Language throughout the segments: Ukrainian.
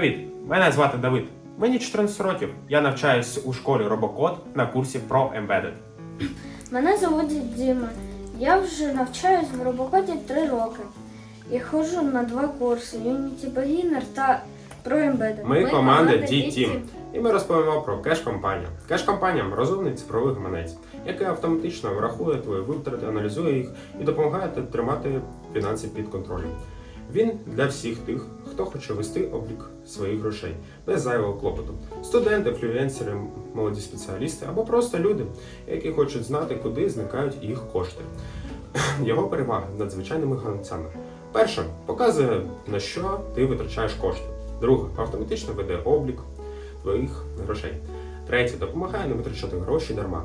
Привіт! Мене звати Давид. Мені 14 років. Я навчаюсь у школі Робокод на курсі про Embedded. Мене звуть Діма. Я вже навчаюсь в робокоді 3 роки. І ходжу на два курси Unity Beginner та про Embedded. Ми команда команда D-Team. І ми розповімо про кеш-компанію. Кеш-компанія розумний цифровий гаманець, який автоматично врахує твої витрати, аналізує їх і допомагає тримати фінанси під контролем. Він для всіх тих, хто хоче вести облік своїх грошей без зайвого клопоту. Студенти, флюенсери, молоді спеціалісти або просто люди, які хочуть знати, куди зникають їх кошти. Його переваги над звичайними гаманцями. Перше, показує на що ти витрачаєш кошти. Друге, автоматично веде облік твоїх грошей. Третє, допомагає не витрачати гроші дарма.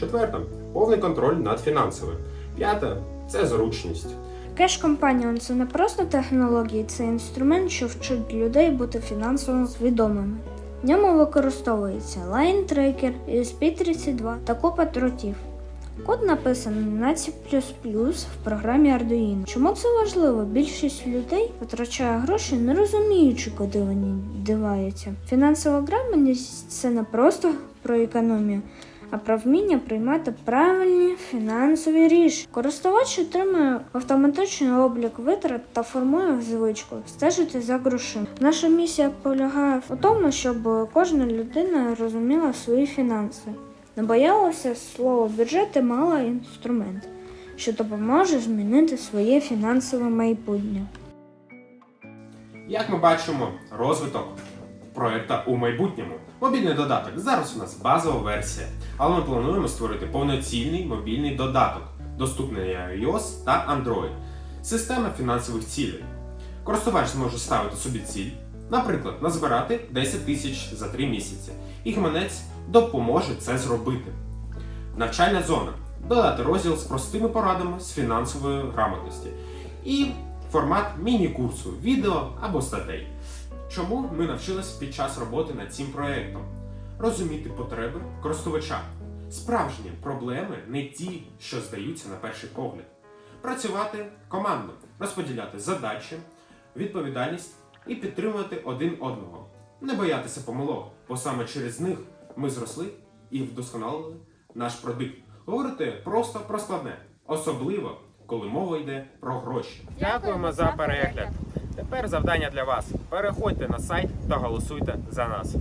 Четверте, повний контроль над фінансами. П'яте це зручність. Кеш компанія це не просто технології, це інструмент, що вчить людей бути фінансово свідомими. В ньому використовується Line Tracker, ESP32 та купа тротів. Код написаний на C++ в програмі Arduino. Чому це важливо? Більшість людей витрачає гроші, не розуміючи, куди вони диваються. Фінансова грамотність це не просто про економію, а про вміння приймати правильні фінансові рішення. Користувач отримує автоматичний облік витрат та формує звичку стежити за грошима. Наша місія полягає в тому, щоб кожна людина розуміла свої фінанси, не боялася слова бюджет і мала інструмент, що допоможе змінити своє фінансове майбутнє. Як ми бачимо, розвиток проєкта у майбутньому. Мобільний додаток. Зараз у нас базова версія, але ми плануємо створити повноцінний мобільний додаток, доступний на iOS та Android. Система фінансових цілей. Користувач зможе ставити собі ціль, наприклад, назбирати 10 тисяч за 3 місяці, і гаманець допоможе це зробити. Навчальна зона. Додати розділ з простими порадами з фінансової грамотності. І формат міні-курсу, відео або статей. Чому ми навчились під час роботи над цим проєктом? Розуміти потреби користувача. Справжні проблеми не ті, що здаються на перший погляд. Працювати командно, розподіляти задачі, відповідальність і підтримувати один одного. Не боятися помилок, бо саме через них ми зросли і вдосконалили наш продукт. Говорити просто про складне, особливо коли мова йде про гроші. Дякуємо за перегляд. Тепер завдання для вас. Переходьте на сайт та голосуйте за нас.